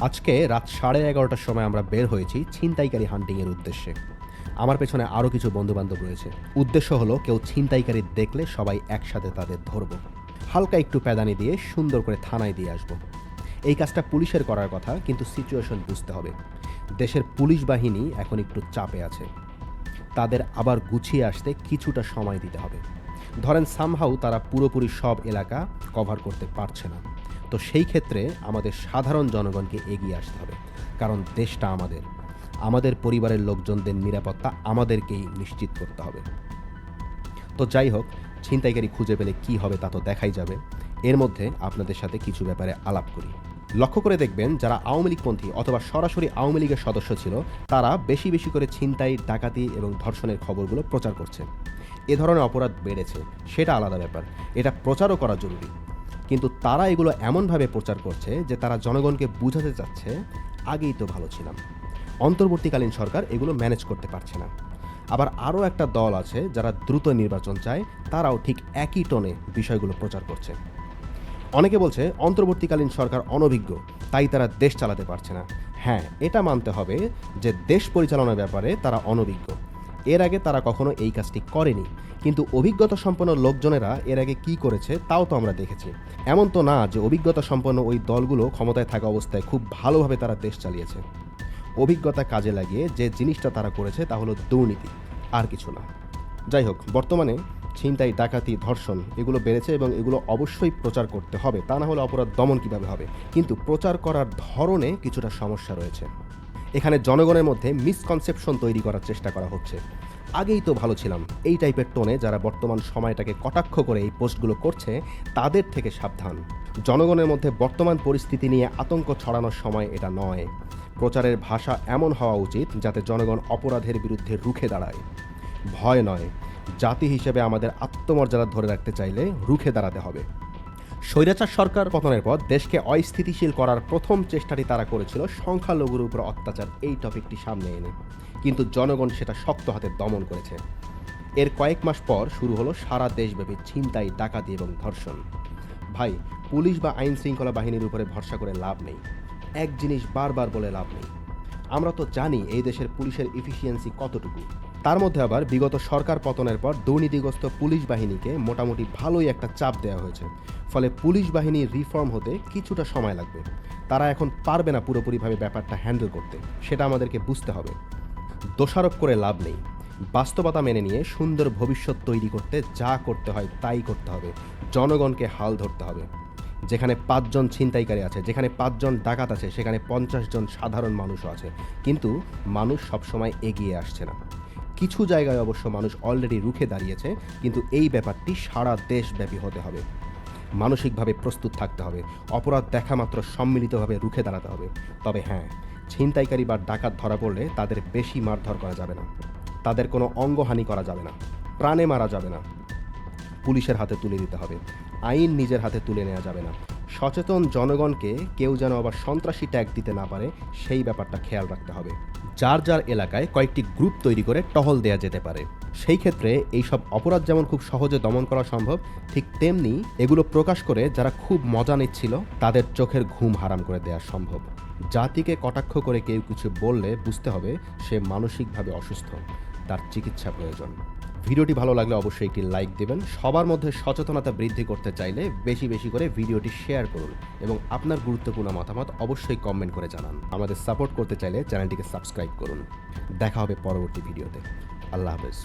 আজকে রাত সাড়ে এগারোটার সময় আমরা বের হয়েছি ছিনতাইকারী হান্টিংয়ের উদ্দেশ্যে। আমার পেছনে আরও কিছু বন্ধুবান্ধব রয়েছে। উদ্দেশ্য হলো কেউ ছিনতাইকারী দেখলে সবাই একসাথে তাদের ধরবো। হালকা একটু প্যাদানি দিয়ে সুন্দর করে থানায় দিয়ে আসব। এই কাজটা পুলিশের করার কথা, কিন্তু সিচুয়েশন বুঝতে হবে। দেশের পুলিশ বাহিনী এখন একটু চাপে আছে। তাদের আবার গুছিয়ে আসতে কিছুটা সময় দিতে হবে। ধরেন সামহাউ তারা পুরোপুরি সব এলাকা কভার করতে পারছে না। তো সেই ক্ষেত্রে আমাদের সাধারণ জনগণকে এগিয়ে আসতে হবে। কারণ দেশটা আমাদের। আমাদের পরিবারের লোকজনদের নিরাপত্তা আমাদেরকেই নিশ্চিত করতে হবে। তো যাই হোক, ছিনতাইকারী খুঁজে পেলে কি হবে তা তো দেখাই যাবে। এর মধ্যে আপনাদের সাথে কিছু ব্যাপারে আলাপ করি। লক্ষ্য করে দেখবেন, যারা আওয়ামী লীগপন্থী অথবা সরাসরি আওয়ামী লীগের সদস্য ছিল, তারা বেশি বেশি করে ছিনতাই, ডাকাতি এবং ধর্ষণের খবরগুলো প্রচার করছে। এ ধরনের অপরাধ বেড়েছে। সেটা আলাদা ব্যাপার। এটা প্রচারও করা জরুরি। কিন্তু তারা এগুলো এমনভাবে প্রচার করছে যে তারা জনগণকে বুঝাতে চাচ্ছে, আগেই তো ভালো ছিলাম। অন্তর্বর্তীকালীন সরকার এগুলো ম্যানেজ করতে পারছে না। আবার আরও একটা দল আছে যারা দ্রুত নির্বাচন চায়, তারাও ঠিক একই টোনে বিষয়গুলো প্রচার করছে। অনেকে বলছে, অন্তর্বর্তীকালীন সরকার অনভিজ্ঞ, তাই তারা দেশ চালাতে পারছে না। হ্যাঁ এটা মানতে হবে যে দেশ পরিচালনার ব্যাপারে তারা অনভিজ্ঞ। এর আগে তারা কখনো এই কাজটি করেনি। কিন্তু অভিজ্ঞতা সম্পন্ন লোকজনেরা এর আগে কি করেছে তাও তো আমরা দেখেছি। এমন তো না যে অভিজ্ঞতা সম্পন্ন ওই দলগুলো ক্ষমতায় থাকা অবস্থায় খুব ভালোভাবে তারা দেশ চালিয়েছে। অভিজ্ঞতা কাজে লাগিয়ে যে জিনিসটা তারা করেছে তা হলো দুর্নীতি, আর কিছু না। যাই হোক, বর্তমানে ছিনতাই, ডাকাতি, ধর্ষণ এগুলো বেড়েছে এবং এগুলো অবশ্যই প্রচার করতে হবে। তা না হলে অপরাধ দমন কীভাবে হবে? কিন্তু প্রচার করার ধরনে কিছুটা সমস্যা রয়েছে। এখানে জনগণের মধ্যে মিসকনসেপশন তৈরি করার চেষ্টা করা হচ্ছে। আগেই তো ভালো ছিলাম। এই টাইপের টোনে যারা বর্তমান সময়টাকে কটাক্ষ করে এই পোস্টগুলো করছে, তাদের থেকে সাবধান। জনগণের মধ্যে বর্তমান পরিস্থিতি নিয়ে আতঙ্ক ছড়ানোর সময় এটা নয়। প্রচারের ভাষা এমন হওয়া উচিত যাতে জনগণ অপরাধের বিরুদ্ধে রুখে দাঁড়ায়। ভয় নয়। জাতি হিসেবে আমাদের আত্মমর্যাদা ধরে রাখতে চাইলে রুখে দাঁড়াতে হবে। স্বৈরাচার সরকার পতনের পর দেশকে অস্থিতিশীল করার প্রথম চেষ্টাটি তারা করেছিল সংখ্যালঘুর উপর অত্যাচার। এই টপিকটি সামনে এনে কিন্তু জনগণ সেটা শক্ত হাতে দমন করেছে। এর কয়েক মাস পর শুরু হলো সারা দেশব্যাপী ছিনতাই, ডাকাতি এবং ধর্ষণ। ভাই, পুলিশ বা আইন শৃঙ্খলা বাহিনীর উপরে ভরসা করে লাভ নেই। এক জিনিস বারবার বলে লাভ নেই। আমরা তো জানি এই দেশের পুলিশের ইফিসিয়েন্সি কতটুকু। তার মধ্যে আবার বিগত সরকার পতনের পর দুর্নীতিগ্রস্ত পুলিশ বাহিনীকে মোটামুটি ভালোই একটা চাপ দেওয়া হয়েছে। ফলে পুলিশ বাহিনী রিফর্ম হতে কিছুটা সময় লাগবে। তারা এখন পারবে না পুরোপুরিভাবে ব্যাপারটা হ্যান্ডেল করতে। সেটা আমাদেরকে বুঝতে হবে। দোষারোপ করে লাভ নেই। বাস্তবতা মেনে নিয়ে সুন্দর ভবিষ্যৎ তৈরি করতে যা করতে হয় তাই করতে হবে। জনগণকে হাল ধরতে হবে। যেখানে পাঁচজন ছিনতাইকারী আছে, যেখানে পাঁচজন ডাকাত আছে, সেখানে পঞ্চাশ জন সাধারণ মানুষও আছে। কিন্তু মানুষ সবসময় এগিয়ে আসছে না। কিছু জায়গায় অবশ্য মানুষ অলরেডি রুখে দাঁড়িয়েছে, কিন্তু এই ব্যাপারটি সারা দেশব্যাপী হতে হবে। মানসিকভাবে প্রস্তুত থাকতে হবে। অপরাধ দেখা মাত্র সম্মিলিতভাবে রুখে দাঁড়াতে হবে। তবে হ্যাঁ ছিনতাইকারী বা ডাকাত ধরা পড়লে তাদের বেশি মারধর করা যাবে না। তাদের কোনো অঙ্গহানি করা যাবে না। প্রাণে মারা যাবে না। পুলিশের হাতে তুলে দিতে হবে। আইন নিজের হাতে তুলে নেওয়া যাবে না। সচেতন জনগণকে কেউ যেন আবার সন্ত্রাসী ট্যাগ দিতে না পারে, সেই ব্যাপারটা খেয়াল রাখতে হবে। যার যার এলাকায় কয়েকটি গ্রুপ তৈরি করে টহল দেয়া যেতে পারে। সেই ক্ষেত্রে এইসব অপরাধ যেমন খুব সহজে দমন করা সম্ভব, ঠিক তেমনি এগুলো প্রকাশ করে যারা খুব মজা নিচ্ছিল, তাদের চোখের ঘুম হারাম করে দেওয়া সম্ভব। জাতিকে কটাক্ষ করে কেউ কিছু বললে বুঝতে হবে সে মানসিকভাবে অসুস্থ, তার চিকিৎসা প্রয়োজন। ভিডিওটি ভালো লাগলে অবশ্যই একটি লাইক দেবেন। সবার মধ্যে সচেতনতা বৃদ্ধি করতে চাইলে বেশি বেশি করে ভিডিওটি শেয়ার করুন এবং আপনার গুরুত্বপূর্ণ মতামত অবশ্যই কমেন্ট করে জানান। আমাদের সাপোর্ট করতে চাইলে চ্যানেলটিকে সাবস্ক্রাইব করুন। দেখা হবে পরবর্তী ভিডিওতে। আল্লাহ হাফেজ।